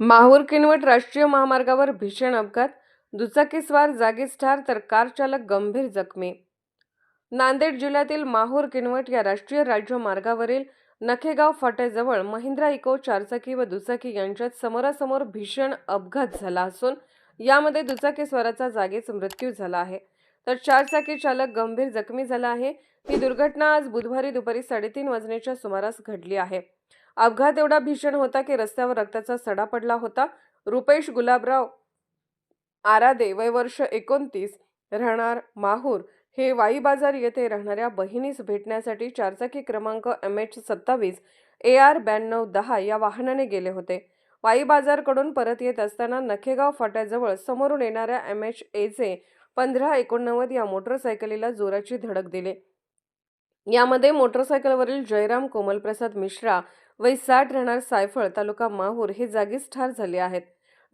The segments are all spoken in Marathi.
माहूर किनवट राष्ट्रीय महामार्गावर भीषण अपघात दुचाकीस्वार जागीच ठार तर कार चालक गंभीर जखमी. नांदेड जिल्ह्यातील माहूर किनवट या राष्ट्रीय राज्य मार्गावरील नखेगाव फाट्याजवळ महिंद्रा इको चारचाकी व दुचाकी यांच्यात समोरासमोर भीषण अपघात झाला असून यामध्ये दुचाकीस्वाराचा जागीच मृत्यू झाला आहे. तर चारचाकी चालक गंभीर जखमी झाला आहे. ही दुर्घटना आज बुधवारी दुपारी साडेतीन वाजण्याच्या सुमारास घडली आहे. अपघात एवढा भीषण होता की रस्त्यावर रक्ताचा सडा पडला होता. रुपेश गुलाबराव आरादे वय वर्ष एकोणतीस राहणार माहूर हे वाई बाजार येथे राहणाऱ्या बहिणीस भेटण्यासाठी चारचाकी क्रमांक एम एच सत्तावीस ए आर ब्याण्णव दहा या वाहनाने गेले होते. वाई बाजारकडून परत येत असताना नखेगाव फाट्याजवळ समोरून येणाऱ्या एम एच एचे पंधरा एकोणनव्वद या मोटरसायकलीला जोराची धडक दिली. यामध्ये मोटरसायकलवरील जयराम कोमलप्रसाद मिश्रा वय साठ राहणार सायफळ तालुका माहूर हे जागीच ठार झाले आहेत.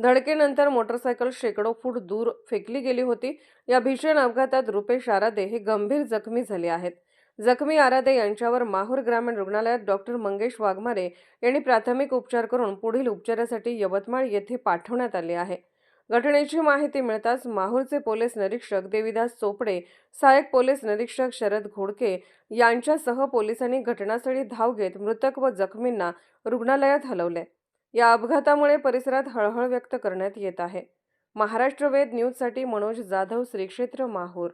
धडकेनंतर मोटरसायकल शेकडो फूट दूर फेकली गेली होती. या भीषण अपघातात रुपेश आरादे हे गंभीर जखमी झाले आहेत. जखमी आरादे यांच्यावर माहूर ग्रामीण रुग्णालयात डॉक्टर मंगेश वाघमारे यांनी प्राथमिक उपचार करून पुढील उपचारासाठी यवतमाळ येथे पाठवण्यात आले आहे. घटनेची माहिती मिळताच माहूरचे पोलीस निरीक्षक देविदास चोपडे सहाय्यक पोलीस निरीक्षक शरद घोडके यांच्यासह पोलिसांनी घटनास्थळी धाव घेत मृतक व जखमींना रुग्णालयात हलवले. या अपघातामुळे परिसरात हळहळ व्यक्त करण्यात येत आहे. महाराष्ट्र वेद न्यूजसाठी मनोज जाधव श्रीक्षेत्र माहूर.